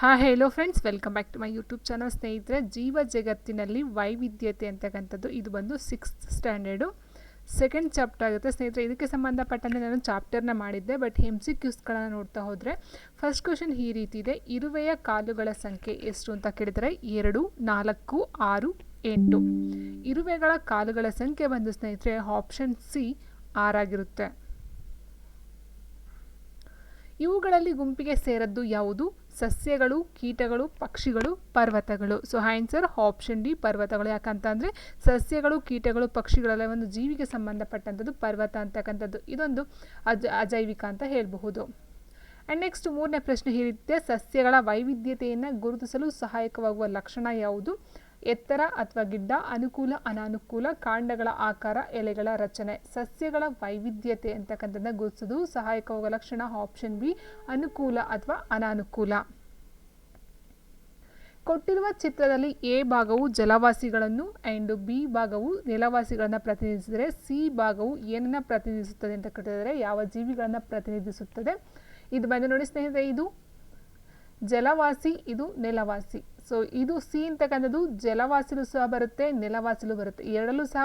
ಹಾಂ hello friends welcome back to my YouTube channel ಸ್ನೇಹಿತರೆ, ಜೀವ ಜಗತ್ತಿನಲ್ಲಿ ವೈವಿಧ್ಯತೆ ಅಂತಕ್ಕಂಥದ್ದು ಇದು ಬಂದು ಸಿಕ್ಸ್ತ್ ಸ್ಟ್ಯಾಂಡರ್ಡು ಸೆಕೆಂಡ್ ಚಾಪ್ಟರ್ ಆಗುತ್ತೆ. ಸ್ನೇಹಿತರೆ, ಇದಕ್ಕೆ ಸಂಬಂಧಪಟ್ಟಂತೆ ನಾನು ಚಾಪ್ಟರ್ನ ಮಾಡಿದ್ದೆ ಬಟ್ ಎಂ ಸಿ ಕ್ಯೂಸ್ಗಳನ್ನು ನೋಡ್ತಾ ಹೋದರೆ ಫಸ್ಟ್ ಕ್ವಶನ್ ಈ ರೀತಿ ಇದೆ. ಇರುವೆಯ ಕಾಲುಗಳ ಸಂಖ್ಯೆ ಎಷ್ಟು ಅಂತ ಕೇಳಿದರೆ, ಎರಡು, ನಾಲ್ಕು, ಆರು, ಎಂಟು. ಇರುವೆಗಳ ಕಾಲುಗಳ ಸಂಖ್ಯೆ ಬಂದು ಸ್ನೇಹಿತರೆ ಆಪ್ಷನ್ ಸಿ ಆರಾಗಿರುತ್ತೆ. ಇವುಗಳಲ್ಲಿ ಗುಂಪಿಗೆ ಸೇರದ್ದು ಯಾವುದು? ಸಸ್ಯಗಳು, ಕೀಟಗಳು, ಪಕ್ಷಿಗಳು, ಪರ್ವತಗಳು. ಸೊ ಆನ್ಸರ್ ಆಪ್ಷನ್ ಡಿ ಪರ್ವತಗಳು. ಯಾಕಂತಂದರೆ, ಸಸ್ಯಗಳು, ಕೀಟಗಳು, ಪಕ್ಷಿಗಳೆಲ್ಲ ಒಂದು ಜೀವಿಗೆ ಸಂಬಂಧಪಟ್ಟಂಥದ್ದು, ಪರ್ವತ ಅಂತಕ್ಕಂಥದ್ದು. ಇದೊಂದು ಅಜ, ಅಜೈವಿಕ ಅಂತ ಹೇಳಬಹುದು. ಆ್ಯಂಡ್ ನೆಕ್ಸ್ಟ್ ಮೂರನೇ ಪ್ರಶ್ನೆ ಹೇಳಿದ್ದೆ, ಸಸ್ಯಗಳ ವೈವಿಧ್ಯತೆಯನ್ನು ಗುರುತಿಸಲು ಸಹಾಯಕವಾಗುವ ಲಕ್ಷಣ ಯಾವುದು? ಎತ್ತರ ಅಥವಾ ಗಿಡ್ಡ, ಅನುಕೂಲ, ಅನಾನುಕೂಲ, ಕಾಂಡಗಳ ಆಕಾರ, ಎಲೆಗಳ ರಚನೆ, ಸಸ್ಯಗಳ ವೈವಿಧ್ಯತೆ ಅಂತಕ್ಕಂಥದ್ದನ್ನ ಗುರುತಿಸೋದು ಸಹಾಯಕವಾಗುವ ಲಕ್ಷಣ ಆಪ್ಷನ್ ಬಿ ಅನುಕೂಲ ಅಥವಾ ಅನಾನುಕೂಲ. ಕೊಟ್ಟಿರುವ ಚಿತ್ರದಲ್ಲಿ ಎ ಭಾಗವು ಜಲವಾಸಿಗಳನ್ನು ಆ್ಯಂಡ್ ಬಿ ಭಾಗವು ನೆಲವಾಸಿಗಳನ್ನು ಪ್ರತಿನಿಧಿಸಿದರೆ ಸಿ ಭಾಗವು ಏನನ್ನು ಪ್ರತಿನಿಧಿಸುತ್ತದೆ ಅಂತ ಕೇಳಿದರೆ ಯಾವ ಜೀವಿಗಳನ್ನು ಪ್ರತಿನಿಧಿಸುತ್ತದೆ. ಇದು ಬಂದು ನೋಡಿ ಸ್ನೇಹಿತರೆ, ಇದು ಜಲವಾಸಿ, ಇದು ನೆಲವಾಸಿ. ಸೊ ಇದು ಸಿ ಅಂತಕ್ಕಂಥದ್ದು ಜಲವಾಸಿಲು ಸಹ ಬರುತ್ತೆ, ನೆಲವಾಸಿಲು ಬರುತ್ತೆ. ಎರಡಲ್ಲೂ ಸಹ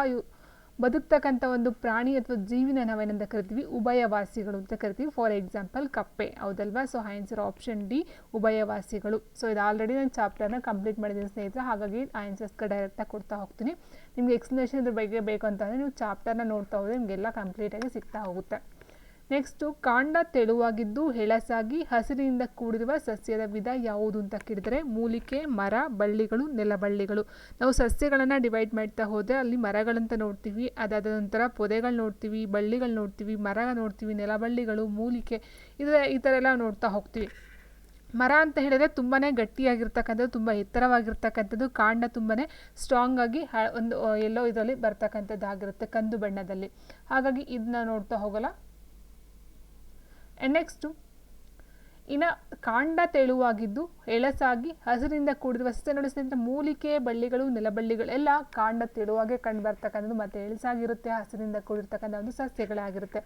ಬದುಕ್ತಕ್ಕಂಥ ಒಂದು ಪ್ರಾಣಿ ಅಥವಾ ಜೀವಿನ ನಾವೇನಂತ ಕರಿತೀವಿ? ಉಭಯವಾಸಿಗಳು ಅಂತ ಕರಿತೀವಿ. ಫಾರ್ ಎಕ್ಸಾಂಪಲ್ ಕಪ್ಪೆ. ಹೌದಲ್ವಾ? ಸೊ ಆನ್ಸರ್ ಆಪ್ಷನ್ ಡಿ ಉಭಯವಾಸಿಗಳು. ಸೊ ಇದು ಆಲ್ರೆಡಿ ನಾನು ಚಾಪ್ಟರ್ನ ಕಂಪ್ಲೀಟ್ ಮಾಡಿದ್ದೀನಿ ಸ್ನೇಹಿತರೆ. ಹಾಗಾಗಿ ಆನ್ಸರ್ಸ್ಗೆ ಡೈರೆಕ್ಟಾಗಿ ಕೊಡ್ತಾ ಹೋಗ್ತೀನಿ. ನಿಮಗೆ ಎಕ್ಸ್ಪ್ಲನೇಷನ್ ಇದ್ರ ಬಗ್ಗೆ ಬೇಕು ಅಂತಂದರೆ ನೀವು ಚಾಪ್ಟರ್ನ ನೋಡ್ತಾ ಹೋದರೆ ನಿಮಗೆಲ್ಲ ಕಂಪ್ಲೀಟಾಗಿ ಸಿಗ್ತಾ ಹೋಗುತ್ತೆ. ನೆಕ್ಸ್ಟು ಕಾಂಡ ತೆಳುವಾಗಿದ್ದು ಹೆಳಸಾಗಿ ಹಸಿರಿನಿಂದ ಕೂಡಿರುವ ಸಸ್ಯದ ವಿಧ ಯಾವುದು ಅಂತ ಕೇಳಿದರೆ ಮೂಲಿಕೆ, ಮರ, ಬಳ್ಳಿಗಳು, ನೆಲಬಳ್ಳಿಗಳು. ನಾವು ಸಸ್ಯಗಳನ್ನು ಡಿವೈಡ್ ಮಾಡ್ತಾ ಹೋದರೆ ಅಲ್ಲಿ ಮರಗಳಂತ ನೋಡ್ತೀವಿ, ಅದಾದ ನಂತರ ಪೊದೆಗಳು ನೋಡ್ತೀವಿ, ಬಳ್ಳಿಗಳು ನೋಡ್ತೀವಿ ಮರ ನೋಡ್ತೀವಿ, ನೆಲಬಳ್ಳಿಗಳು, ಮೂಲಿಕೆ, ಇದರ ಈ ಥರ ಎಲ್ಲ ನೋಡ್ತಾ ಹೋಗ್ತೀವಿ. ಮರ ಅಂತ ಹೇಳಿದರೆ ತುಂಬಾ ಗಟ್ಟಿಯಾಗಿರ್ತಕ್ಕಂಥದ್ದು, ತುಂಬ ಎತ್ತರವಾಗಿರ್ತಕ್ಕಂಥದ್ದು, ಕಾಂಡ ತುಂಬಾ ಸ್ಟ್ರಾಂಗ್ ಆಗಿ ಒಂದು ಎಲ್ಲೋ ಇದರಲ್ಲಿ ಬರ್ತಕ್ಕಂಥದ್ದಾಗಿರುತ್ತೆ ಕಂದು ಬಣ್ಣದಲ್ಲಿ. ಹಾಗಾಗಿ ಇದನ್ನ ನೋಡ್ತಾ ಹೋಗಲ್ಲ. ನೆಕ್ಸ್ಟು ಇನ್ನು ಕಾಂಡ ತೆಳುವಾಗಿದ್ದು ಎಳಸಾಗಿ ಹಸಿರಿಂದ ಕೂಡಿರುವ ಸಸ್ಯ. ನಡೆಸಿದಂಥ ಮೂಲಿಕೆ ಬಳ್ಳಿಗಳು ನೆಲಬಳ್ಳಿಗಳೆಲ್ಲ ಕಾಂಡ ತೆಳುವಾಗೆ ಕಂಡು ಬರ್ತಕ್ಕಂಥದ್ದು ಮತ್ತು ಎಳಸಾಗಿರುತ್ತೆ, ಹಸಿರಿಂದ ಕೂಡಿರ್ತಕ್ಕಂಥ ಒಂದು ಸಸ್ಯಗಳಾಗಿರುತ್ತೆ.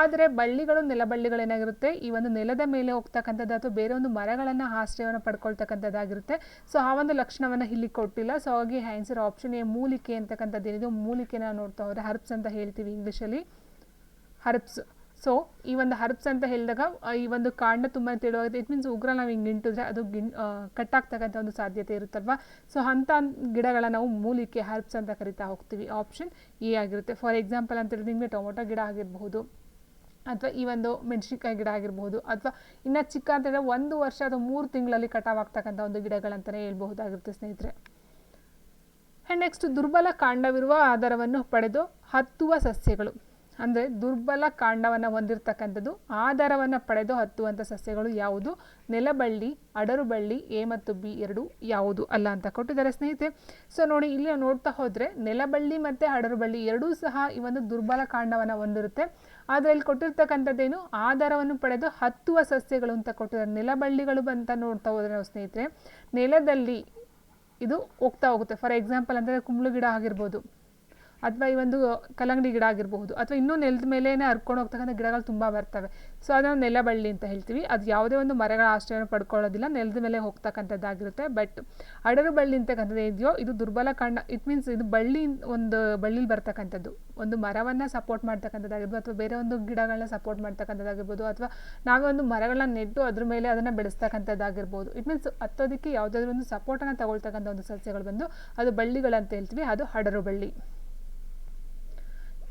ಆದರೆ ಬಳ್ಳಿಗಳು, ನೆಲಬಳ್ಳಿಗಳು ಏನಾಗಿರುತ್ತೆ? ಈ ಒಂದು ನೆಲದ ಮೇಲೆ ಹೋಗ್ತಕ್ಕಂಥದ್ದು ಅಥವಾ ಬೇರೆ ಒಂದು ಮರಗಳನ್ನು ಆಶ್ರಯವನ್ನು ಪಡ್ಕೊಳ್ತಕ್ಕಂಥದ್ದಾಗಿರುತ್ತೆ. ಸೊ ಆ ಒಂದು ಲಕ್ಷಣವನ್ನು ಇಲ್ಲಿ ಕೊಟ್ಟಿಲ್ಲ. ಸೊ ಹಾಗಾಗಿ ಆನ್ಸರ್ ಆಪ್ಷನ್ ಎ, ಮೂಲಿಕೆ ಅಂತಕ್ಕಂಥದ್ದು ಏನಿದೆ, ಮೂಲಿಕೆನ ನೋಡ್ತಾ ಹೋದರೆ ಹರ್ಬ್ಸ್ ಅಂತ ಹೇಳ್ತೀವಿ ಇಂಗ್ಲೀಷಲ್ಲಿ ಹರ್ಬ್ಸ್. ಸೊ ಈ ಒಂದು ಹರ್ಬ್ಸ್ ಅಂತ ಹೇಳಿದಾಗ ಈ ಒಂದು ಕಾಂಡ ತುಂಬ ತೆಳುವಾಗುತ್ತೆ ಇಟ್ ಮೀನ್ಸ್ ಉಗ್ರ ನಾವು ಹಿಂಗೆ ಗಿಂಟಿದ್ರೆ ಅದು ಗಿಣ್ ಕಟ್ಟಾಗ್ತಕ್ಕಂಥ ಒಂದು ಸಾಧ್ಯತೆ ಇರುತ್ತಲ್ವ? ಸೊ ಅಂಥ ಗಿಡಗಳ ನಾವು ಮೂಲಿಕೆ ಹರ್ಬ್ಸ್ ಅಂತ ಕರಿತಾ ಹೋಗ್ತೀವಿ. ಆಪ್ಷನ್ ಎ ಆಗಿರುತ್ತೆ. ಫಾರ್ ಎಕ್ಸಾಂಪಲ್ ಅಂತ ಹೇಳಿದ್ರೆ ನಿಮಗೆ ಟೊಮೊಟೊ ಗಿಡ ಆಗಿರಬಹುದು, ಅಥವಾ ಈ ಒಂದು ಮೆಣಸಿನ್ಕಾಯಿ ಗಿಡ ಆಗಿರ್ಬೋದು ಅಥವಾ ಇನ್ನು ಚಿಕ್ಕ ಅಂತ ಹೇಳಿದ್ರೆ ಒಂದು ವರ್ಷ ಅಥವಾ ಮೂರು ತಿಂಗಳಲ್ಲಿ ಕಟಾವಾಗ್ತಕ್ಕಂಥ ಒಂದು ಗಿಡಗಳಂತಲೇ ಹೇಳ್ಬಹುದಾಗಿರುತ್ತೆ ಸ್ನೇಹಿತರೆ. ಆ್ಯಂಡ್ ನೆಕ್ಸ್ಟ್ ದುರ್ಬಲ ಕಾಂಡವಿರುವ ಆಧಾರವನ್ನು ಪಡೆದು ಹತ್ತುವ ಸಸ್ಯಗಳು. ಅಂದರೆ ದುರ್ಬಲ ಕಾಂಡವನ್ನು ಹೊಂದಿರತಕ್ಕಂಥದ್ದು, ಆಧಾರವನ್ನು ಪಡೆದು ಹತ್ತುವಂಥ ಸಸ್ಯಗಳು ಯಾವುದು? ನೆಲಬಳ್ಳಿ, ಅಡರುಬಳ್ಳಿ, ಎ ಮತ್ತು ಬಿ ಎರಡು ಯಾವುದು ಅಲ್ಲ ಅಂತ ಕೊಟ್ಟಿದ್ದಾರೆ ಸ್ನೇಹಿತರೆ. ಸೊ ನೋಡಿ, ಇಲ್ಲಿ ನೋಡ್ತಾ ಹೋದರೆ ನೆಲಬಳ್ಳಿ ಮತ್ತು ಅಡರುಬಳ್ಳಿ ಎರಡೂ ಸಹ ಈ ಒಂದು ದುರ್ಬಲ ಕಾಂಡವನ್ನು ಹೊಂದಿರುತ್ತೆ. ಆದರೆ ಇಲ್ಲಿ ಕೊಟ್ಟಿರ್ತಕ್ಕಂಥದ್ದೇನು? ಆಧಾರವನ್ನು ಪಡೆದು ಹತ್ತುವ ಸಸ್ಯಗಳು ಅಂತ ಕೊಟ್ಟಿದ್ದಾರೆ. ನೆಲಬಳ್ಳಿಗಳು ಅಂತ ನೋಡ್ತಾ ಹೋದರೆ ನಾವು ಸ್ನೇಹಿತರೆ, ನೆಲದಲ್ಲಿ ಇದು ಹೋಗ್ತಾ ಹೋಗುತ್ತೆ. ಫಾರ್ ಎಕ್ಸಾಂಪಲ್ ಅಂದರೆ ಕುಂಬಳು ಗಿಡ ಆಗಿರ್ಬೋದು. ಅಥವಾ ಈ ಒಂದು ಕಲ್ಲಂಗಡಿ ಗಿಡ ಆಗಿರಬಹುದು, ಅಥವಾ ಇನ್ನೂ ನೆಲದ ಮೇಲೇ ಹರ್ಕೊಂಡು ಹೋಗ್ತಕ್ಕಂಥ ಗಿಡಗಳು ತುಂಬ ಬರ್ತವೆ. ಸೊ ಅದನ್ನು ನೆಲಬಳ್ಳಿ ಅಂತ ಹೇಳ್ತೀವಿ. ಅದು ಯಾವುದೇ ಒಂದು ಮರಗಳ ಆಶ್ರಯವನ್ನು ಪಡ್ಕೊಳ್ಳೋದಿಲ್ಲ, ನೆಲದ ಮೇಲೆ ಹೋಗ್ತಕ್ಕಂಥದ್ದಾಗಿರುತ್ತೆ. ಬಟ್ ಅಡರು ಬಳ್ಳಿ ಅಂತಕ್ಕಂಥದ್ದು ಇದೆಯೋ ಇದು ದುರ್ಬಲ ಕಾಂಡ ಇಟ್ ಮೀನ್ಸ್ ಇದು ಬಳ್ಳಿ ಒಂದು ಬಳ್ಳಿಲಿ ಬರ್ತಕ್ಕಂಥದ್ದು. ಒಂದು ಮರವನ್ನು ಸಪೋರ್ಟ್ ಮಾಡ್ತಕ್ಕಂಥದ್ದಾಗಿರ್ಬೋದು, ಅಥವಾ ಬೇರೆ ಒಂದು ಗಿಡಗಳನ್ನ ಸಪೋರ್ಟ್ ಮಾಡ್ತಕ್ಕಂಥದ್ದಾಗಿರ್ಬೋದು, ಅಥವಾ ನಾವೇ ಒಂದು ಮರಗಳನ್ನ ನೆಟ್ಟು ಅದ್ರ ಮೇಲೆ ಅದನ್ನು ಬೆಳೆಸ್ತಕ್ಕಂಥದ್ದಾಗಿರ್ಬೋದು. ಇಟ್ ಮೀನ್ಸ್ ಹತ್ತೋದಕ್ಕೆ ಯಾವುದಾದ್ರೂ ಒಂದು ಸಪೋರ್ಟನ್ನು ತಗೊಳ್ತಕ್ಕಂಥ ಒಂದು ಸಸ್ಯಗಳು ಬಂದು ಅದು ಬಳ್ಳಿಗಳಂತ ಹೇಳ್ತೀವಿ. ಅದು ಹಡರು ಬಳ್ಳಿ.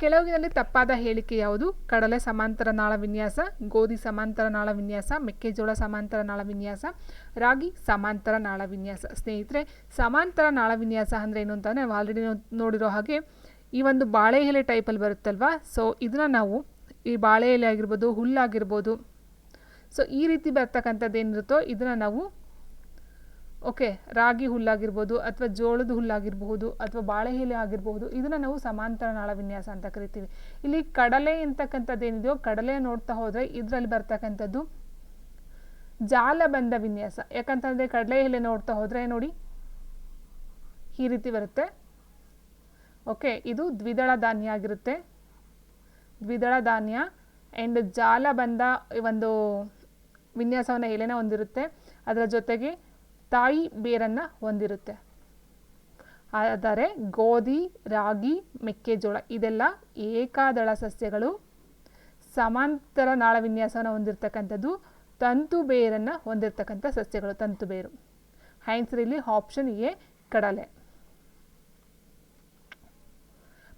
ಕೆಳಗಿನಲ್ಲಿ ತಪ್ಪಾದ ಹೇಳಿಕೆ ಯಾವುದು? ಕಡಲೆ ಸಮಾಂತರ ನಾಳ ವಿನ್ಯಾಸ, ಗೋಧಿ ಸಮಾಂತರ ನಾಳ ವಿನ್ಯಾಸ, ಮೆಕ್ಕೆಜೋಳ ಸಮಾಂತರ ನಾಳ ವಿನ್ಯಾಸ, ರಾಗಿ ಸಮಾಂತರ ನಾಳ ವಿನ್ಯಾಸ. ಸ್ನೇಹಿತರೆ, ಸಮಾಂತರ ನಾಳ ವಿನ್ಯಾಸ ಅಂದರೆ ಏನು ಅಂತಂದರೆ ನಾವು ಆಲ್ರೆಡಿ ನೋಡಿರೋ ಹಾಗೆ ಈ ಒಂದು ಬಾಳೆ ಎಲೆ ಟೈಪಲ್ಲಿ ಬರುತ್ತಲ್ವಾ? ಸೊ ಇದನ್ನು ನಾವು ಈ ಬಾಳೆ ಎಲೆ ಆಗಿರ್ಬೋದು ಹುಲ್ಲಾಗಿರ್ಬೋದು ಸೊ ಈ ರೀತಿ ಬರ್ತಕ್ಕಂಥದ್ದು ಏನಿರುತ್ತೋ ಇದನ್ನು ನಾವು ಓಕೆ, ರಾಗಿ ಹುಲ್ಲಾಗಿರ್ಬೋದು ಅಥವಾ ಜೋಳದ ಹುಲ್ಲಾಗಿರಬಹುದು ಅಥವಾ ಬಾಳೆ ಎಲೆ ಆಗಿರಬಹುದು, ಇದನ್ನು ನಾವು ಸಮಾಂತರ ನಾಳ ವಿನ್ಯಾಸ ಅಂತ ಕರಿತೀವಿ. ಇಲ್ಲಿ ಕಡಲೆ ಅಂತಕ್ಕಂಥದ್ದು ಏನಿದೆಯೋ ಕಡಲೆ ನೋಡ್ತಾ ಹೋದರೆ ಇದರಲ್ಲಿ ಬರ್ತಕ್ಕಂಥದ್ದು ಜಾಲಬಂಧ ವಿನ್ಯಾಸ. ಯಾಕಂತಂದರೆ ಕಡಲೆ ಎಲೆ ನೋಡ್ತಾ ಹೋದರೆ ನೋಡಿ, ಈ ರೀತಿ ಬರುತ್ತೆ. ಓಕೆ, ಇದು ದ್ವಿದಳ ಧಾನ್ಯ ಆಗಿರುತ್ತೆ. ದ್ವಿದಳ ಧಾನ್ಯ ಆ್ಯಂಡ್ ಜಾಲಬಂಧ ಒಂದು ವಿನ್ಯಾಸವನ್ನು ಎಲೆನ ಹೊಂದಿರುತ್ತೆ. ಅದರ ಜೊತೆಗೆ ತಾಯಿ ಬೇರನ್ನು ಹೊಂದಿರುತ್ತೆ. ಆದರೆ ಗೋಧಿ, ರಾಗಿ, ಮೆಕ್ಕೆಜೋಳ ಇದೆಲ್ಲ ಏಕದಳ ಸಸ್ಯಗಳು. ಸಮಾಂತರ ನಾಳ ವಿನ್ಯಾಸವನ್ನು ಹೊಂದಿರತಕ್ಕಂಥದ್ದು ತಂತು ಬೇರನ್ನು ಹೊಂದಿರತಕ್ಕಂಥ ಸಸ್ಯಗಳು, ತಂತು ಬೇರು. ಇಲ್ಲಿ ಆಪ್ಷನ್ ಎ, ಕಡಲೆ.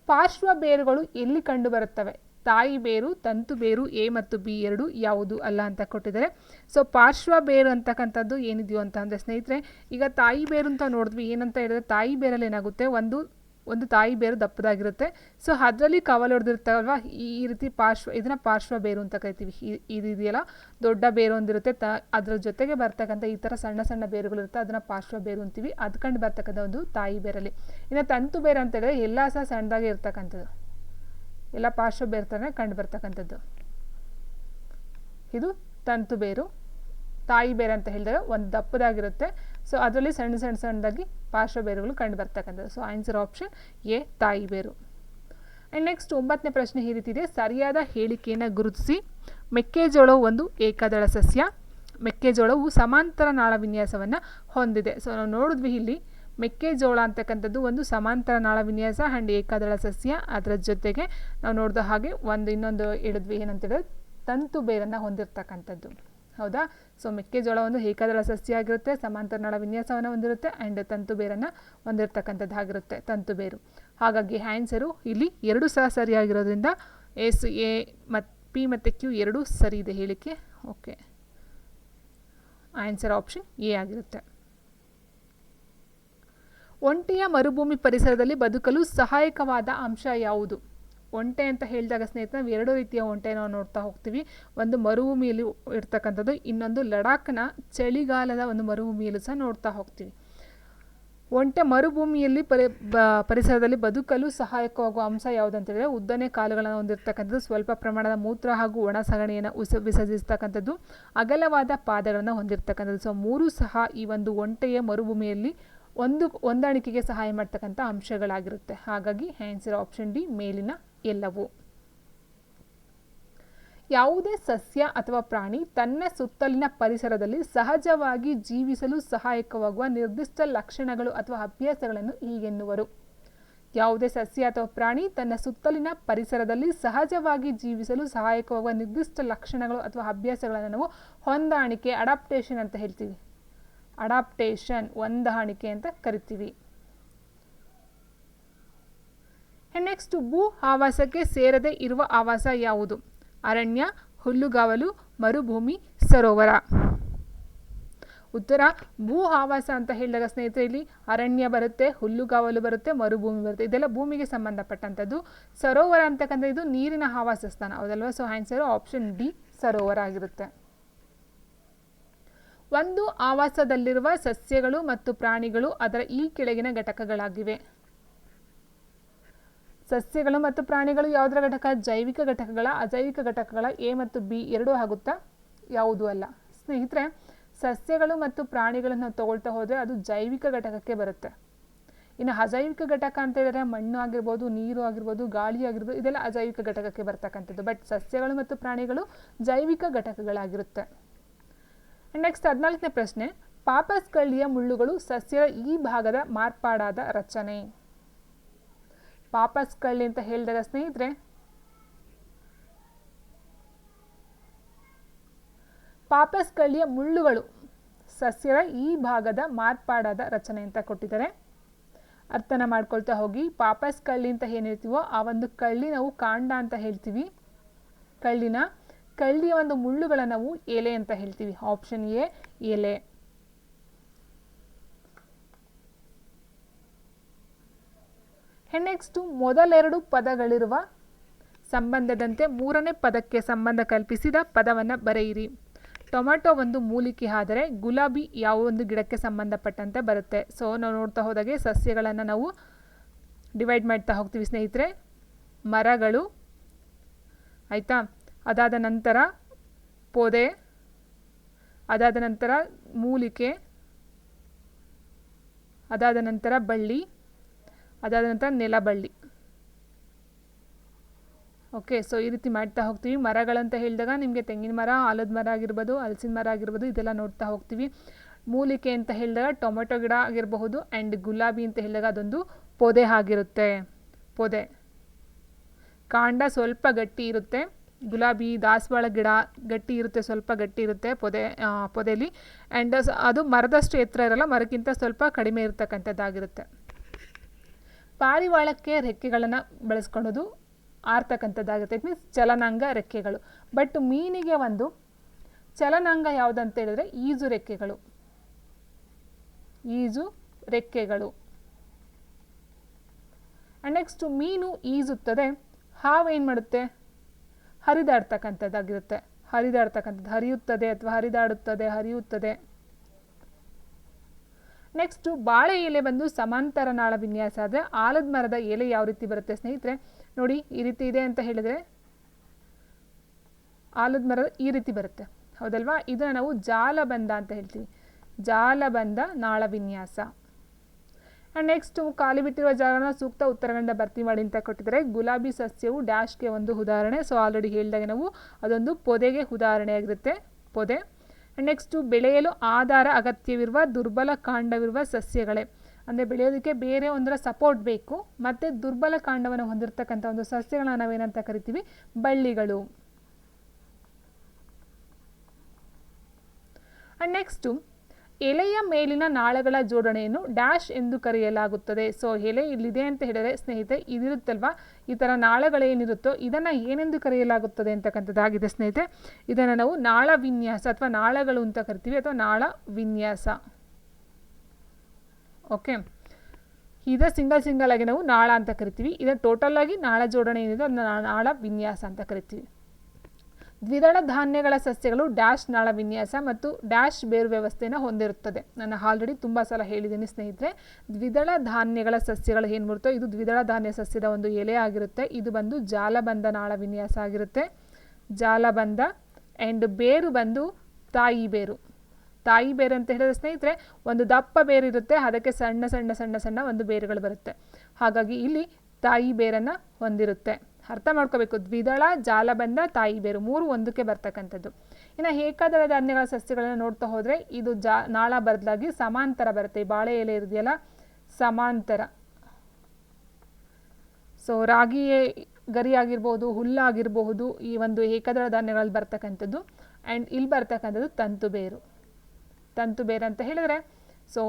ಪಾರ್ಶ್ವ ಬೇರುಗಳು ಎಲ್ಲಿ ಕಂಡು ಬರುತ್ತವೆ ತಾಯಿ ಬೇರು, ತಂತು ಬೇರು, ಎ ಮತ್ತು ಬಿ ಎರಡು ಯಾವುದು ಅಲ್ಲ ಅಂತ ಕೊಟ್ಟಿದ್ದಾರೆ. ಸೊ ಪಾರ್ಶ್ವ ಬೇರು ಅಂತಕ್ಕಂಥದ್ದು ಏನಿದೆಯೋ ಅಂತ ಅಂದರೆ ಸ್ನೇಹಿತರೆ, ಈಗ ತಾಯಿ ಬೇರು ಅಂತ ನೋಡಿದ್ವಿ, ಏನಂತ ಹೇಳಿದ್ರೆ ತಾಯಿ ಬೇರಲ್ಲಿ ಏನಾಗುತ್ತೆ, ಒಂದು ಒಂದು ತಾಯಿ ಬೇರು ದಪ್ಪದಾಗಿರುತ್ತೆ. ಸೊ ಅದರಲ್ಲಿ ಕವಲು ಹೊಡೆದಿರ್ತಾವಲ್ವ ಈ ರೀತಿ ಪಾರ್ಶ್ವ, ಇದನ್ನು ಪಾರ್ಶ್ವ ಬೇರು ಅಂತ ಕರಿತೀವಿ. ಇದು ಇದೆಯಲ್ಲ ದೊಡ್ಡ ಬೇರು ಒಂದಿರುತ್ತೆ. ತ, ಅದರ ಜೊತೆಗೆ ಬರ್ತಕ್ಕಂಥ ಈ ಥರ ಸಣ್ಣ ಸಣ್ಣ ಬೇರುಗಳಿರುತ್ತೆ, ಅದನ್ನು ಪಾರ್ಶ್ವ ಬೇರು ಅಂತೀವಿ. ಅದು ಕಂಡು ಬರ್ತಕ್ಕಂಥ ಒಂದು ತಾಯಿ ಬೇರಲ್ಲಿ. ಇನ್ನು ತಂತು ಬೇರು ಅಂತ ಹೇಳಿದ್ರೆ ಎಲ್ಲ ಸಹ ಸಣ್ಣದಾಗಿ ಇರ್ತಕ್ಕಂಥದ್ದು. ಎಲ್ಲ ಪಾರ್ಶ್ವ ಬೇರು ಥರನೇ ಕಂಡು ಬರ್ತಕ್ಕಂಥದ್ದು. ಇದು ತಂತು ಬೇರು, ತಾಯಿ ಬೇರು ಅಂತ ಹೇಳಿದಾಗ ಒಂದು ದಪ್ಪದಾಗಿರುತ್ತೆ. ಸೊ ಅದರಲ್ಲಿ ಸಣ್ಣ ಸಣ್ಣ ಸಣ್ಣದಾಗಿ ಪಾರ್ಶ್ವ ಬೇರುಗಳು ಕಂಡು ಬರ್ತಕ್ಕಂಥದ್ದು. ಸೊ ಆನ್ಸರ್ ಆಪ್ಷನ್ ಎ ತಾಯಿ ಬೇರು. ಆ್ಯಂಡ್ ನೆಕ್ಸ್ಟ್ ಒಂಬತ್ತನೇ ಪ್ರಶ್ನೆ ಈ ರೀತಿ ಇದೆ. ಸರಿಯಾದ ಹೇಳಿಕೆಯನ್ನು ಗುರುತಿಸಿ. ಮೆಕ್ಕೆಜೋಳವು ಒಂದು ಏಕದಳ ಸಸ್ಯ. ಮೆಕ್ಕೆಜೋಳವು ಸಮಾಂತರ ನಾಳ ವಿನ್ಯಾಸವನ್ನು ಹೊಂದಿದೆ. ಸೊ ನಾವು ನೋಡಿದ್ವಿ ಇಲ್ಲಿ ಮೆಕ್ಕೆಜೋಳ ಅಂತಕ್ಕಂಥದ್ದು ಒಂದು ಸಮಾಂತರ ನಾಳ ವಿನ್ಯಾಸ ಆ್ಯಂಡ್ ಏಕದಳ ಸಸ್ಯ. ಅದರ ಜೊತೆಗೆ ನಾವು ನೋಡಿದ ಹಾಗೆ ಒಂದು ಇನ್ನೊಂದು ಹೇಳಿದ್ವಿ ಏನಂತೇಳಿದ್ರೆ ತಂತು ಬೇರನ್ನು ಹೊಂದಿರತಕ್ಕಂಥದ್ದು. ಹೌದಾ? ಸೊ ಮೆಕ್ಕೆಜೋಳ ಒಂದು ಏಕದಳ ಸಸ್ಯ ಆಗಿರುತ್ತೆ, ಸಮಾಂತರ ನಾಳ ವಿನ್ಯಾಸವನ್ನು ಹೊಂದಿರುತ್ತೆ ಆ್ಯಂಡ್ ತಂತು ಬೇರನ್ನು ಹೊಂದಿರತಕ್ಕಂಥದ್ದು ಆಗಿರುತ್ತೆ, ತಂತು ಬೇರು. ಹಾಗಾಗಿ ಆ್ಯನ್ಸರು ಇಲ್ಲಿ ಎರಡು ಸಹ ಸರಿಯಾಗಿರೋದ್ರಿಂದ ಎಸ್, ಎ ಮತ್ತು ಪಿ ಮತ್ತು ಕ್ಯೂ ಎರಡೂ ಸರಿ ಇದೆ ಹೇಳಿಕೆ ಓಕೆ ಆನ್ಸರ್ ಆಪ್ಷನ್ ಎ ಆಗಿರುತ್ತೆ. ಒಂಟೆಯ ಮರುಭೂಮಿ ಪರಿಸರದಲ್ಲಿ ಬದುಕಲು ಸಹಾಯಕವಾದ ಅಂಶ ಯಾವುದು? ಒಂಟೆ ಅಂತ ಹೇಳಿದಾಗ ಸ್ನೇಹಿತರೆ, ನಾವು ಎರಡು ರೀತಿಯ ಒಂಟೆ ನಾವು ನೋಡ್ತಾ ಹೋಗ್ತೀವಿ. ಒಂದು ಮರುಭೂಮಿಯಲ್ಲಿ ಇರ್ತಕ್ಕಂಥದ್ದು, ಇನ್ನೊಂದು ಲಡಾಖ್ನ ಚಳಿಗಾಲದ ಒಂದು ಮರುಭೂಮಿಯಲ್ಲೂ ಸಹ ನೋಡ್ತಾ ಹೋಗ್ತೀವಿ. ಒಂಟೆ ಮರುಭೂಮಿಯಲ್ಲಿ ಪರಿ ಪರಿಸರದಲ್ಲಿ ಬದುಕಲು ಸಹಾಯಕವಾಗುವ ಅಂಶ ಯಾವುದಂತ ಹೇಳಿದ್ರೆ, ಉದ್ದನೆ ಕಾಲುಗಳನ್ನು ಹೊಂದಿರತಕ್ಕಂಥದ್ದು, ಸ್ವಲ್ಪ ಪ್ರಮಾಣದ ಮೂತ್ರ ಹಾಗೂ ಒಣ ಸಗಣಿಯನ್ನು ಉಸ, ವಿಸರ್ಜಿಸ್ತಕ್ಕಂಥದ್ದು, ಅಗಲವಾದ ಪಾದಗಳನ್ನು ಹೊಂದಿರತಕ್ಕಂಥದ್ದು. ಸೊ ಮೂರು ಸಹ ಈ ಒಂದು ಒಂಟೆಯ ಮರುಭೂಮಿಯಲ್ಲಿ ಒಂದು ಹೊಂದಾಣಿಕೆಗೆ ಸಹಾಯ ಮಾಡ್ತಕ್ಕಂಥ ಅಂಶಗಳಾಗಿರುತ್ತೆ. ಹಾಗಾಗಿ ಆನ್ಸರ್ ಆಪ್ಷನ್ ಡಿ ಮೇಲಿನ ಎಲ್ಲವೂ. ಯಾವುದೇ ಸಸ್ಯ ಅಥವಾ ಪ್ರಾಣಿ ತನ್ನ ಸುತ್ತಲಿನ ಪರಿಸರದಲ್ಲಿ ಸಹಜವಾಗಿ ಜೀವಿಸಲು ಸಹಾಯಕವಾಗುವ ನಿರ್ದಿಷ್ಟ ಲಕ್ಷಣಗಳು ಅಥವಾ ಅಭ್ಯಾಸಗಳನ್ನು ಹೀಗೆನ್ನುವರು ಯಾವುದೇ ಸಸ್ಯ ಅಥವಾ ಪ್ರಾಣಿ ತನ್ನ ಸುತ್ತಲಿನ ಪರಿಸರದಲ್ಲಿ ಸಹಜವಾಗಿ ಜೀವಿಸಲು ಸಹಾಯಕವಾಗುವ ನಿರ್ದಿಷ್ಟ ಲಕ್ಷಣಗಳು ಅಥವಾ ಅಭ್ಯಾಸಗಳನ್ನು ನಾವು ಹೊಂದಾಣಿಕೆ ಅಡಾಪ್ಟೇಷನ್ ಅಂತ ಹೇಳ್ತೀವಿ. ಅಡಾಪ್ಟೇಷನ್ ಹೊಂದಾಣಿಕೆ ಅಂತ ಕರಿತೀವಿ. ನೆಕ್ಸ್ಟ್ ಭೂ ಆವಾಸಕ್ಕೆ ಸೇರದೆ ಇರುವ ಆವಾಸ ಯಾವುದು? ಅರಣ್ಯ, ಹುಲ್ಲುಗಾವಲು, ಮರುಭೂಮಿ, ಸರೋವರ. ಉತ್ತರ, ಭೂ ಆವಾಸ ಅಂತ ಹೇಳಿದಾಗ ಸ್ನೇಹಿತರೆ, ಇಲ್ಲಿ ಅರಣ್ಯ ಬರುತ್ತೆ, ಹುಲ್ಲುಗಾವಲು ಬರುತ್ತೆ, ಮರುಭೂಮಿ ಬರುತ್ತೆ. ಇದೆಲ್ಲ ಭೂಮಿಗೆ ಸಂಬಂಧಪಟ್ಟಂಥದ್ದು. ಸರೋವರ ಅಂತಕ್ಕಂಥ ಇದು ನೀರಿನ ಆವಾಸ ಸ್ಥಾನ ಹೌದಲ್ವಾ? ಸೊ ಆನ್ಸರ್ ಆಪ್ಷನ್ ಡಿ ಸರೋವರ ಆಗಿರುತ್ತೆ. ಒಂದು ಆವಾಸದಲ್ಲಿರುವ ಸಸ್ಯಗಳು ಮತ್ತು ಪ್ರಾಣಿಗಳು ಅದರ ಈ ಕೆಳಗಿನ ಘಟಕಗಳಾಗಿವೆ. ಸಸ್ಯಗಳು ಮತ್ತು ಪ್ರಾಣಿಗಳು ಯಾವುದರ ಘಟಕ? ಜೈವಿಕ ಘಟಕಗಳ, ಅಜೈವಿಕ ಘಟಕಗಳ, ಎ ಮತ್ತು ಬಿ ಎರಡೂ ಆಗುತ್ತಾ? ಯಾವುದೂ ಅಲ್ಲ. ಸ್ನೇಹಿತರೆ, ಸಸ್ಯಗಳು ಮತ್ತು ಪ್ರಾಣಿಗಳನ್ನು ತಗೊಳ್ತಾ ಹೋದರೆ ಅದು ಜೈವಿಕ ಘಟಕಕ್ಕೆ ಬರುತ್ತೆ. ಇನ್ನು ಅಜೈವಿಕ ಘಟಕ ಅಂತ ಹೇಳಿದ್ರೆ ಮಣ್ಣು ಆಗಿರ್ಬೋದು, ನೀರು ಆಗಿರ್ಬೋದು, ಗಾಳಿ ಆಗಿರ್ಬೋದು, ಇದೆಲ್ಲ ಅಜೈವಿಕ ಘಟಕಕ್ಕೆ ಬರ್ತಕ್ಕಂಥದ್ದು. ಬಟ್ ಸಸ್ಯಗಳು ಮತ್ತು ಪ್ರಾಣಿಗಳು ಜೈವಿಕ ಘಟಕಗಳಾಗಿರುತ್ತೆ. ನೆಕ್ಸ್ಟ್ ಹದಿನಾಲ್ಕನೇ ಪ್ರಶ್ನೆ ಪಾಪಸ್ ಕಳ್ಳಿಯ ಮುಳ್ಳುಗಳು ಸಸ್ಯದ ಈ ಭಾಗದ ಮಾರ್ಪಾಡಾದ ರಚನೆ. ಪಾಪಸ್ ಕಳ್ಳಿ ಅಂತ ಹೇಳಿದಾಗ ಸ್ನೇಹಿತರೆ ಪಾಪಸ್ ಕಳ್ಳಿಯ ಮುಳ್ಳುಗಳು ಸಸ್ಯದ ಈ ಭಾಗದ ಮಾರ್ಪಾಡಾದ ರಚನೆ ಅಂತ ಕೊಟ್ಟಿದ್ದಾರೆ. ಅರ್ಥನ ಮಾಡ್ಕೊಳ್ತಾ ಹೋಗಿ ಪಾಪಸ್ ಕಳ್ಳಿ ಅಂತ ಏನಿರ್ತೀವೋ ಆ ಒಂದು ಕಳ್ಳಿ ನಾವು ಕಾಂಡ ಅಂತ ಹೇಳ್ತೀವಿ. ಕಳ್ಳಿನ ಕಳ್ಳಿಯ ಒಂದು ಮುಳ್ಳುಗಳ ನಾವು ಎಲೆ ಅಂತ ಹೇಳ್ತೀವಿ. ಆಪ್ಷನ್ ಎ ಎಲೆ. ನೆಕ್ಸ್ಟು ಮೊದಲೆರಡು ಪದಗಳಿರುವ ಸಂಬಂಧದಂತೆ ಮೂರನೇ ಪದಕ್ಕೆ ಸಂಬಂಧ ಕಲ್ಪಿಸಿದ ಪದವನ್ನು ಬರೆಯಿರಿ. ಟೊಮೆಟೊ ಒಂದು ಮೂಲಿಕೆ ಆದರೆ ಗುಲಾಬಿ ಯಾವ ಒಂದು ಗಿಡಕ್ಕೆ ಸಂಬಂಧಪಟ್ಟಂತೆ ಬರುತ್ತೆ. ಸೊ ನಾವು ನೋಡ್ತಾ ಹೋದಾಗೆ ಸಸ್ಯಗಳನ್ನು ನಾವು ಡಿವೈಡ್ ಮಾಡ್ತಾ ಹೋಗ್ತೀವಿ ಸ್ನೇಹಿತರೆ. ಮರಗಳು, ಆಯಿತಾ? ಅದಾದ ನಂತರ ಪೊದೆ, ಅದಾದ ನಂತರ ಮೂಲಿಕೆ, ಅದಾದ ನಂತರ ಬಳ್ಳಿ, ಅದಾದ ನಂತರ ನೆಲಬಳ್ಳಿ. ಓಕೆ ಸೊ ಈ ರೀತಿ ಮಾಡ್ತಾ ಹೋಗ್ತೀವಿ. ಮರಗಳಂತ ಹೇಳಿದಾಗ ನಿಮಗೆ ತೆಂಗಿನ ಮರ, ಆಲದ ಮರ ಆಗಿರ್ಬೋದು, ಹಲಸಿನ ಮರ ಆಗಿರ್ಬೋದು, ಇದೆಲ್ಲ ನೋಡ್ತಾ ಹೋಗ್ತೀವಿ. ಮೂಲಿಕೆ ಅಂತ ಹೇಳಿದಾಗ ಟೊಮೆಟೊ ಗಿಡ ಆಗಿರಬಹುದು ಆ್ಯಂಡ್ ಗುಲಾಬಿ ಅಂತ ಹೇಳಿದಾಗ ಅದೊಂದು ಪೊದೆ ಆಗಿರುತ್ತೆ. ಪೊದೆ. ಕಾಂಡ ಸ್ವಲ್ಪ ಗಟ್ಟಿ ಇರುತ್ತೆ. ಗುಲಾಬಿ, ದಾಸವಾಳ ಗಿಡ ಗಟ್ಟಿ ಇರುತ್ತೆ, ಸ್ವಲ್ಪ ಗಟ್ಟಿ ಇರುತ್ತೆ ಪೊದೆ ಪೊದೆಯಲ್ಲಿ ಆ್ಯಂಡ್ ಅದು ಮರದಷ್ಟು ಎತ್ತರ ಇರಲ್ಲ, ಮರಕ್ಕಿಂತ ಸ್ವಲ್ಪ ಕಡಿಮೆ ಇರತಕ್ಕಂಥದ್ದಾಗಿರುತ್ತೆ. ಪಾರಿವಾಳಕ್ಕೆ ರೆಕ್ಕೆಗಳನ್ನು ಬಳಸ್ಕೊಳ್ಳೋದು ಆರ್ತಕ್ಕಂಥದ್ದಾಗುತ್ತೆ. ಇಟ್ ಮೀನ್ಸ್ ಚಲನಾಂಗ ರೆಕ್ಕೆಗಳು. ಬಟ್ ಮೀನಿಗೆ ಒಂದು ಚಲನಾಂಗ ಯಾವುದಂತ ಹೇಳಿದ್ರೆ ಈಜು ರೆಕ್ಕೆಗಳು. ಈಜು ರೆಕ್ಕೆಗಳು. ಆ್ಯಂಡ್ ನೆಕ್ಸ್ಟ್ ಮೀನು ಈಜುತ್ತದೆ. ಹಾವು ಏನು ಮಾಡುತ್ತೆ ಹರಿದಾಡ್ತಕ್ಕಂಥದ್ದಾಗಿರುತ್ತೆ. ಹರಿದಾಡ್ತಕ್ಕಂಥದ್ದು ಹರಿಯುತ್ತದೆ ಅಥವಾ ಹರಿದಾಡುತ್ತದೆ, ಹರಿಯುತ್ತದೆ. ನೆಕ್ಸ್ಟು ಬಾಳೆ ಎಲೆ ಬಂದು ಸಮಾಂತರ ನಾಳ ವಿನ್ಯಾಸ. ಆದರೆ ಆಲದ ಮರದ ಎಲೆ ಯಾವ ರೀತಿ ಬರುತ್ತೆ ಸ್ನೇಹಿತರೆ? ನೋಡಿ, ಈ ರೀತಿ ಇದೆ ಅಂತ ಹೇಳಿದರೆ ಆಲದ ಮರ ಈ ರೀತಿ ಬರುತ್ತೆ. ಹೌದಲ್ವಾ? ಇದನ್ನು ನಾವು ಜಾಲಬಂಧ ಅಂತ ಹೇಳ್ತೀವಿ. ಜಾಲಬಂಧ ನಾಳ ವಿನ್ಯಾಸ. ಆ್ಯಂಡ್ ನೆಕ್ಸ್ಟ್ ಖಾಲಿ ಬಿಟ್ಟಿರುವ ಜಾಗನ ಸೂಕ್ತ ಉತ್ತರಗಳಿಂದ ಭರ್ತಿ ಮಾಡಿ ಅಂತ ಕೊಟ್ಟಿದ್ದಾರೆ. ಗುಲಾಬಿ ಸಸ್ಯವು ಡ್ಯಾಶ್ಗೆ ಒಂದು ಉದಾಹರಣೆ. ಸೊ ಆಲ್ರೆಡಿ ಹೇಳಿದಾಗೆ ನಾವು ಅದೊಂದು ಪೊದೆಗೆ ಉದಾಹರಣೆಯಾಗಿರುತ್ತೆ ಪೊದೆ. ಆ್ಯಂಡ್ ನೆಕ್ಸ್ಟು ಬೆಳೆಯಲು ಆಧಾರ ಅಗತ್ಯವಿರುವ ದುರ್ಬಲ ಕಾಂಡವಿರುವ ಸಸ್ಯಗಳೇ. ಅಂದರೆ ಬೆಳೆಯೋದಕ್ಕೆ ಬೇರೆ ಒಂದರ ಸಪೋರ್ಟ್ ಬೇಕು. ಮತ್ತು ದುರ್ಬಲ ಕಾಂಡವನ್ನು ಹೊಂದಿರತಕ್ಕಂಥ ಒಂದು ಸಸ್ಯಗಳನ್ನ ನಾವೇನಂತ ಕರಿತೀವಿ? ಬಳ್ಳಿಗಳು. ಆ್ಯಂಡ್ ನೆಕ್ಸ್ಟು ಎಲೆಯ ಮೇಲಿನ ನಾಳಗಳ ಜೋಡಣೆಯನ್ನು ಡ್ಯಾಶ್ ಎಂದು ಕರೆಯಲಾಗುತ್ತದೆ. ಸೊ, ಎಲೆ ಇಲ್ಲಿದೆ ಅಂತ ಹೇಳಿದರೆ ಸ್ನೇಹಿತೆ ಇದಿರುತ್ತಲ್ವಾ? ಈ ಥರ ನಾಳಗಳೇನಿರುತ್ತೋ ಇದನ್ನು ಏನೆಂದು ಕರೆಯಲಾಗುತ್ತದೆ ಅಂತಕ್ಕಂಥದ್ದಾಗಿದೆ ಸ್ನೇಹಿತೆ ಇದನ್ನು ನಾವು ನಾಳ ವಿನ್ಯಾಸ ಅಥವಾ ನಾಳಗಳು ಅಂತ ಕರಿತೀವಿ, ಅಥವಾ ನಾಳ ವಿನ್ಯಾಸ. ಓಕೆ? ಇದ ಸಿಂಗಲ್ ಸಿಂಗಲ್ ಆಗಿ ನಾವು ನಾಳ ಅಂತ ಕರಿತೀವಿ. ಇದನ್ನು ಟೋಟಲ್ ಆಗಿ ನಾಳ ಜೋಡಣೆ ಏನಿದೆ, ಅದನ್ನ ನಾಳ ವಿನ್ಯಾಸ ಅಂತ ಕರಿತೀವಿ. ದ್ವಿದಳ ಧಾನ್ಯಗಳ ಸಸ್ಯಗಳು ಡ್ಯಾಶ್ ನಾಳ ವಿನ್ಯಾಸ ಮತ್ತು ಡ್ಯಾಶ್ ಬೇರು ವ್ಯವಸ್ಥೆಯನ್ನು ಹೊಂದಿರುತ್ತದೆ. ನಾನು ಆಲ್ರೆಡಿ ತುಂಬ ಸಲ ಹೇಳಿದ್ದೀನಿ ಸ್ನೇಹಿತರೆ, ದ್ವಿದಳ ಧಾನ್ಯಗಳ ಸಸ್ಯಗಳು ಏನು ಬರುತ್ತೋ ಇದು ದ್ವಿದಳ ಧಾನ್ಯ ಸಸ್ಯದ ಒಂದು ಎಲೆ ಆಗಿರುತ್ತೆ. ಇದು ಬಂದು ಜಾಲಬಂಧ ನಾಳ ವಿನ್ಯಾಸ ಆಗಿರುತ್ತೆ. ಜಾಲಬಂಧ ಆ್ಯಂಡ್ ಬೇರು ಬಂದು ತಾಯಿ ಬೇರು. ತಾಯಿ ಬೇರು ಅಂತ ಹೇಳಿದ್ರೆ ಸ್ನೇಹಿತರೆ, ಒಂದು ದಪ್ಪ ಬೇರು ಇರುತ್ತೆ, ಅದಕ್ಕೆ ಸಣ್ಣ ಸಣ್ಣ ಸಣ್ಣ ಸಣ್ಣ ಒಂದು ಬೇರುಗಳು ಬರುತ್ತೆ. ಹಾಗಾಗಿ ಇಲ್ಲಿ ತಾಯಿ ಬೇರನ್ನು ಹೊಂದಿರುತ್ತೆ. ಅರ್ಥ ಮಾಡ್ಕೋಬೇಕು. ದ್ವಿದಳ, ಜಾಲಬಂಧ, ತಾಯಿ ಬೇರು ಮೂರು ಒಂದಕ್ಕೆ ಬರ್ತಕ್ಕಂಥದ್ದು. ಇನ್ನು ಏಕಾದಳ ಧಾನ್ಯಗಳ ಸಸ್ಯಗಳನ್ನು ನೋಡ್ತಾ ಹೋದರೆ ಇದು ಜಾ, ನಾಳ ಬದಲಾಗಿ ಸಮಾಂತರ ಬರುತ್ತೆ. ಬಾಳೆ ಎಲೆ ಇದೆಯಲ್ಲ ಸಮಾಂತರ. ಸೊ ರಾಗಿ ಗರಿ ಆಗಿರ್ಬೋದು ಹುಲ್ಲಾಗಿರಬಹುದು ಈ ಒಂದು ಏಕದಳ ಧಾನ್ಯಗಳಲ್ಲಿ ಬರ್ತಕ್ಕಂಥದ್ದು. ಆ್ಯಂಡ್ ಇಲ್ಲಿ ಬರ್ತಕ್ಕಂಥದ್ದು ತಂತು ಬೇರು. ತಂತು ಬೇರು ಅಂತ ಹೇಳಿದ್ರೆ ಸೊ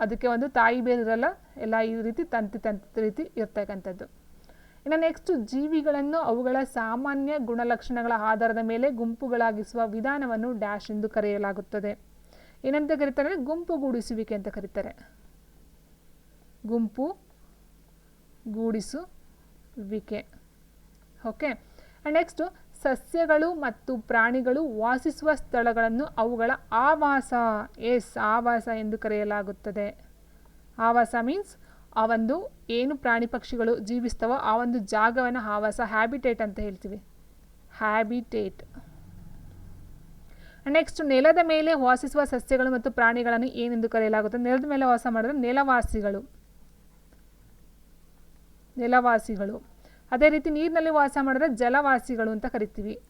ಅದಕ್ಕೆ ಒಂದು ತಾಯಿ ಬೇರು ಇರಲ್ಲ, ಎಲ್ಲ ಈ ರೀತಿ ತಂತಿ ತಂತಿ ರೀತಿ ಇರ್ತಕ್ಕಂಥದ್ದು. ಇನ್ನು ನೆಕ್ಸ್ಟ್ ಜೀವಿಗಳನ್ನು ಅವುಗಳ ಸಾಮಾನ್ಯ ಗುಣಲಕ್ಷಣಗಳ ಆಧಾರದ ಮೇಲೆ ಗುಂಪುಗಳಾಗಿಸುವ ವಿಧಾನವನ್ನು ಡ್ಯಾಶ್ ಎಂದು ಕರೆಯಲಾಗುತ್ತದೆ. ಏನಂತ ಕರೀತಾರೆ ಗುಂಪುಗೂಡಿಸುವಿಕೆ ಅಂತ ಕರೀತಾರೆ. ಗುಂಪು ಗೂಡಿಸುವಿಕೆ. ಓಕೆ ನೆಕ್ಸ್ಟು ಸಸ್ಯಗಳು ಮತ್ತು ಪ್ರಾಣಿಗಳು ವಾಸಿಸುವ ಸ್ಥಳಗಳನ್ನು ಅವುಗಳ ಆವಾಸ ಎಸ್ ಆವಾಸ ಎಂದು ಕರೆಯಲಾಗುತ್ತದೆ. ಆವಾಸ ಮೀನ್ಸ್ ಆ ಒಂದು ಏನು ಪ್ರಾಣಿ ಪಕ್ಷಿಗಳು ಜೀವಿಸ್ತವೋ ಆ ಒಂದು ಜಾಗವನ್ನು ಆವಾಸ ಹ್ಯಾಬಿಟೇಟ್ ಅಂತ ಹೇಳ್ತೀವಿ. ಹ್ಯಾಬಿಟೇಟ್ ನೆಕ್ಸ್ಟ್ ನೆಲದ ಮೇಲೆ ವಾಸಿಸುವ ಸಸ್ಯಗಳು ಮತ್ತು ಪ್ರಾಣಿಗಳನ್ನು ಏನೆಂದು ಕರೆಯಲಾಗುತ್ತದೆ ನೆಲದ ಮೇಲೆ ವಾಸ ಮಾಡಿದ್ರೆ ನೆಲವಾಸಿಗಳು. ನೆಲವಾಸಿಗಳು. ಅದೇ ರೀತಿ ನೀರಿನಲ್ಲಿ ವಾಸ ಮಾಡಿದ್ರೆ ಜಲವಾಸಿಗಳು ಅಂತ ಕರಿತೀವಿ.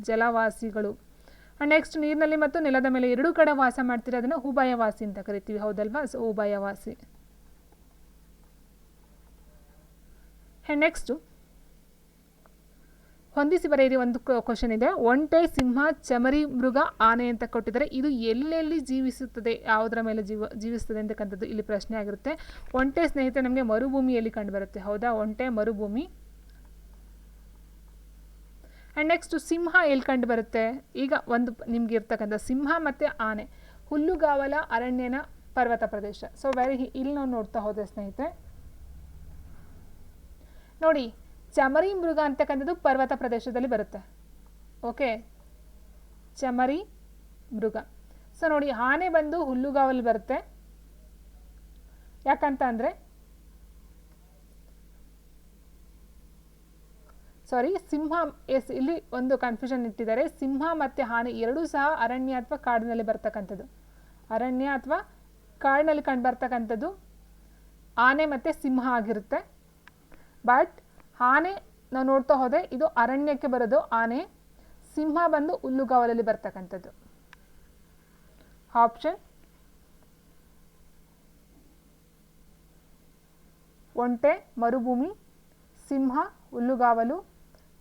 ಜಲವಾಸಿಗಳು. ನೆಕ್ಸ್ಟ್ ನೀರಿನಲ್ಲಿ ಮತ್ತು ನೆಲದ ಮೇಲೆ ಎರಡೂ ಕಡೆ ವಾಸ ಮಾಡ್ತೀರಿ, ಅದನ್ನು ಉಭಯವಾಸಿ ಅಂತ ಕರಿತೀವಿ. ಹೌದಲ್ವಾ? ಸೊ ಉಭಯವಾಸಿ. ಆ್ಯಂಡ್ ನೆಕ್ಸ್ಟು ಹೊಂದಿಸಿ ಬರೆಯಿರಿ ಒಂದು ಕ್ವಶನ್ ಇದೆ. ಒಂಟೆ, ಸಿಂಹ, ಚಮರಿ, ಮೃಗ, ಆನೆ ಅಂತ ಕೊಟ್ಟಿದ್ದಾರೆ. ಇದು ಎಲ್ಲೆಲ್ಲಿ ಜೀವಿಸುತ್ತದೆ? ಯಾವುದರ ಮೇಲೆ ಜೀವ ಜೀವಿಸುತ್ತದೆ ಅಂತಕ್ಕಂಥದ್ದು ಇಲ್ಲಿ ಪ್ರಶ್ನೆ ಆಗಿರುತ್ತೆ. ಒಂಟೆ ಸ್ನೇಹಿತರೆ, ನಮಗೆ ಮರುಭೂಮಿಯಲ್ಲಿ ಕಂಡುಬರುತ್ತೆ. ಹೌದಾ? ಒಂಟೆ, ಮರುಭೂಮಿ. ಆ್ಯಂಡ್ ನೆಕ್ಸ್ಟು ಸಿಂಹ ಎಲ್ಲಿ ಕಂಡು ಬರುತ್ತೆ ಈಗ ಒಂದು ನಿಮಗೆ ಇರ್ತಕ್ಕಂಥ ಸಿಂಹ ಮತ್ತು ಆನೆ. ಹುಲ್ಲುಗಾವಲ, ಅರಣ್ಯನ ಪರ್ವತ ಪ್ರದೇಶ. ಸೊ ವೆರಿ ಇಲ್ಲಿ ನಾವು ನೋಡ್ತಾ ಹೋದೆ ಸ್ನೇಹಿತರೆ. ನೋಡಿ, ಚಮರಿ ಮೃಗ ಅಂತಕ್ಕಂಥದ್ದು ಪರ್ವತ ಪ್ರದೇಶದಲ್ಲಿ ಬರುತ್ತೆ. ಓಕೆ ಚಮರಿ ಮೃಗ. ಸೊ ನೋಡಿ, ಆನೆ ಬಂದು ಹುಲ್ಲುಗಾವಲು ಬರುತ್ತೆ. ಯಾಕಂತ ಅಂದರೆ ಸಾರಿ ಸಿಂಹ, ಎಸ್, ಇಲ್ಲಿ ಒಂದು ಕನ್ಫ್ಯೂಷನ್ ಇಟ್ಟಿದ್ದಾರೆ. ಸಿಂಹ ಮತ್ತು ಆನೆ ಎರಡೂ ಸಹ ಅರಣ್ಯ ಅಥವಾ ಕಾಡಿನಲ್ಲಿ ಬರ್ತಕ್ಕಂಥದ್ದು. ಅರಣ್ಯ ಅಥವಾ ಕಾಡಿನಲ್ಲಿ ಕಂಡು ಬರ್ತಕ್ಕಂಥದ್ದು ಆನೆ ಮತ್ತು ಸಿಂಹ ಆಗಿರುತ್ತೆ. ಬಟ್ ಆನೆ ನಾವು ನೋಡ್ತಾ ಹೋದರೆ ಇದು ಅರಣ್ಯಕ್ಕೆ ಬರೋದು. ಆನೆ ಸಿಂಹ ಬಂದು ಹುಲ್ಲುಗಾವಲಲ್ಲಿ ಬರ್ತಕ್ಕಂಥದ್ದು. ಆಪ್ಷನ್ ಒಂಟೆ, ಮರುಭೂಮಿ, ಸಿಂಹ ಹುಲ್ಲುಗಾವಲು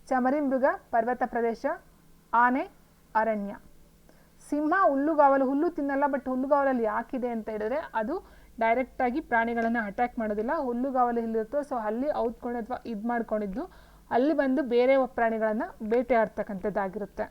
ಚಮರಿಮೃಗ ಪರ್ವತ ಪ್ರದೇಶ, ಆನೆ, ಅರಣ್ಯ. ಸಿಂಹ ಹುಲ್ಲುಗಾವಲು ಹುಲ್ಲು ತಿನ್ನಲ್ಲ ಬಟ್ ಹುಲ್ಲುಗಾವಲಲ್ಲಿ ಯಾಕಿದೆ ಅಂತ ಹೇಳಿದ್ರೆ ಅದು ಡೈರೆಕ್ಟಾಗಿ ಪ್ರಾಣಿಗಳನ್ನು ಅಟ್ಯಾಕ್ ಮಾಡೋದಿಲ್ಲ. ಹುಲ್ಲುಗಾವಲು ಇಲ್ಲಿರುತ್ತೋ ಸೊ ಅಲ್ಲಿ ಔತ್ಕೊಂಡು ಅಥವಾ ಇದು ಮಾಡ್ಕೊಂಡಿದ್ದು ಅಲ್ಲಿ ಬಂದು ಬೇರೆ ಪ್ರಾಣಿಗಳನ್ನು ಬೇಟೆ ಆಡ್ತಕ್ಕಂಥದ್ದಾಗಿರುತ್ತೆ